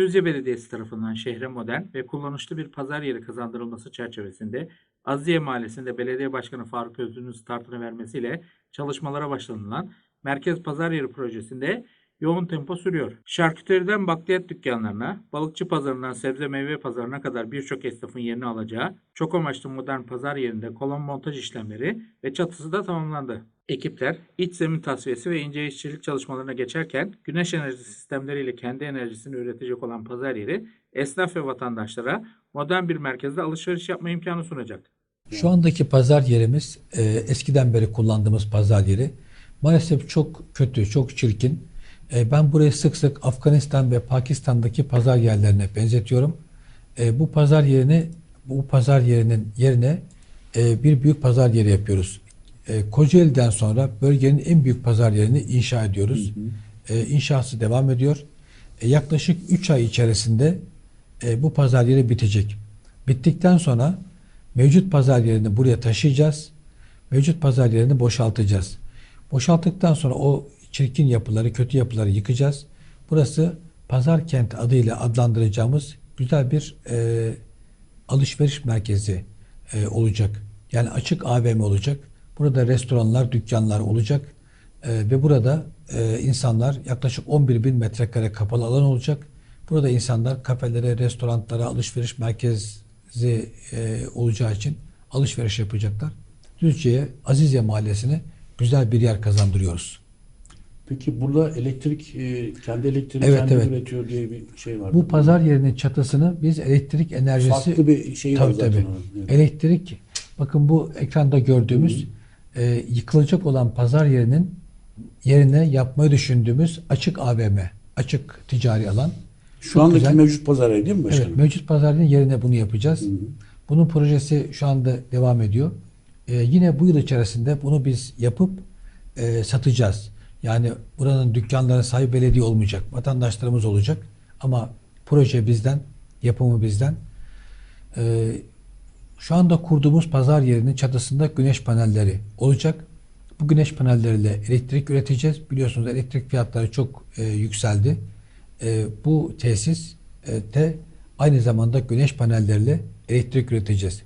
Düzce Belediyesi tarafından şehre modern ve kullanışlı bir pazar yeri kazandırılması çerçevesinde Aziye Mahallesi'nde Belediye Başkanı Faruk Özlü'nün startını vermesiyle çalışmalara başlanılan Merkez Pazar Yeri projesinde yoğun tempo sürüyor. Şarküteriden bakliyat dükkanlarına, balıkçı pazarından sebze meyve pazarına kadar birçok esnafın yerini alacağı çok amaçlı modern pazar yerinde kolon montaj işlemleri ve çatısı da tamamlandı. Ekipler iç zemin tasfiyesi ve ince işçilik çalışmalarına geçerken güneş enerji sistemleriyle kendi enerjisini üretecek olan pazar yeri esnaf ve vatandaşlara modern bir merkezde alışveriş yapma imkanı sunacak. Şu andaki pazar yerimiz e, eskiden beri kullandığımız pazar yeri. Maalesef çok kötü, çok çirkin. E, ben burayı sık sık Afganistan ve Pakistan'daki pazar yerlerine benzetiyorum. E, bu pazar yerini, bu pazar yerinin yerine e, bir büyük pazar yeri yapıyoruz. E, Kocaeli'den sonra bölgenin en büyük pazar yerini inşa ediyoruz. E, inşası devam ediyor. E, yaklaşık 3 ay içerisinde e, bu pazar yeri bitecek. Bittikten sonra mevcut pazar yerini buraya taşıyacağız. Mevcut pazar yerini boşaltacağız. Boşalttıktan sonra o çirkin yapıları, kötü yapıları yıkacağız. Burası pazar kent adıyla adlandıracağımız güzel bir e, alışveriş merkezi e, olacak. Yani açık AVM olacak. Burada restoranlar, dükkanlar olacak. E, ve burada e, insanlar yaklaşık 11 bin metrekare kapalı alan olacak. Burada insanlar kafelere, restoranlara, alışveriş merkezi e, olacağı için alışveriş yapacaklar. Düzce'ye, Azize Mahallesi'ne güzel bir yer kazandırıyoruz. Peki burada elektrik e, kendi elektriğini Evet, kendi evet. üretiyor diye bir şey var. Bu pazar yerinin çatısını biz elektrik enerjisi farklı bir şey var tabii, zaten. tabii. Evet. Elektrik bakın bu ekranda gördüğümüz e, yıkılacak olan pazar yerinin yerine yapmayı düşündüğümüz açık AVM, açık ticari alan. Şu Çok andaki güzel. mevcut pazar yeri değil mi başkanım? Evet, mevcut pazarın yerine bunu yapacağız. Bunun projesi şu anda devam ediyor. Ee, yine bu yıl içerisinde bunu biz yapıp e, satacağız. Yani buranın dükkanların sahibi belediye olmayacak. Vatandaşlarımız olacak. Ama proje bizden, yapımı bizden. Ee, şu anda kurduğumuz pazar yerinin çatısında güneş panelleri olacak. Bu güneş panelleriyle elektrik üreteceğiz. Biliyorsunuz elektrik fiyatları çok e, yükseldi. E, bu tesis de aynı zamanda güneş panelleriyle elektrik üreteceğiz.